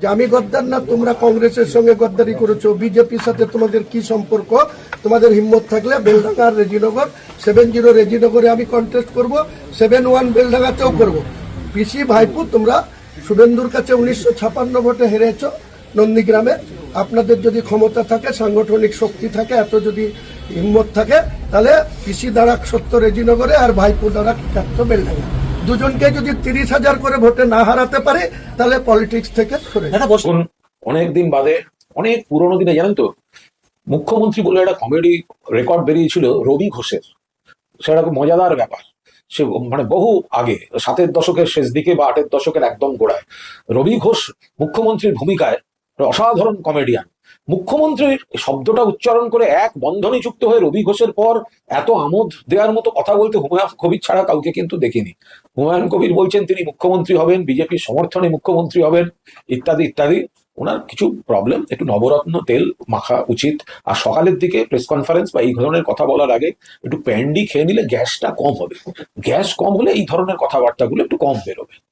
যে আমি গদ্দার না, তোমরা কংগ্রেসের সঙ্গে গদ্দারি করেছ। বিজেপির সাথে তোমাদের কি সম্পর্ক? তোমাদের হিম্মত থাকলে বেলডাঙ্গা আর রেজিনগর, সেভেন জিরো রেজিনগরে আমি কন্টেস্ট করব, সেভেন ওয়ান বেলডাঙ্গাতেও করব। পিসি ভাইপু, তোমরা শুভেন্দুর কাছে উনিশশো ছাপান্ন ভোটে হেরেছ নন্দীগ্রামে। আপনাদের যদি ক্ষমতা থাকে, সাংগঠনিক শক্তি থাকে, এত যদি হিম্মত থাকে, তাহলে পিসি দাঁড়াক সত্য রেজিনগরে আর ভাইপু দাঁড়াক একাত্ত বেলডাঙ্গা। দুজনকে যদি তিরিশ হাজার করে ভোটে না হারাতে পারে তাহলে পলিটিক্স থেকে সরে যাবে। অনেক দিন বাদে অনেক পুরোনো দিনে জানেন তো মুখ্যমন্ত্রী বলে একটা কমেডি রেকর্ড বেরিয়েছিল রবি ঘোষের। সেটা খুব মজাদার ব্যাপার। সে মানে বহু আগে সাতের দশকের শেষ দিকে বা আটের দশকের একদম গোড়ায়। রবি ঘোষ মুখ্যমন্ত্রীর ভূমিকায় একটা অসাধারণ কমেডিয়ান মুখ্যমন্ত্রীর শব্দটা উচ্চারণ করে এক বন্ধনে যুক্ত হয়ে রবি ঘোষের পর এত আমোদ দেওয়ার মতো কথা বলতে হুমায়ুন কবির ছাড়া কাউকে কিন্তু দেখিনি। হুমায়ুন কবির বলছেন, তিনি মুখ্যমন্ত্রী হবেন, বিজেপির সমর্থনে মুখ্যমন্ত্রী হবেন, ইত্যাদি ইত্যাদি। ওনার কিছু প্রবলেম একটু নবরত্ন তেল মাখা উচিত। আর সকালের দিকে প্রেস কনফারেন্স বা এই ধরনের কথা বলার আগে একটু প্যান্ডি খেয়ে নিলে গ্যাসটা কম হবে। গ্যাস কম হলে এই ধরনের কথাবার্তাগুলো একটু কম বেরোবে।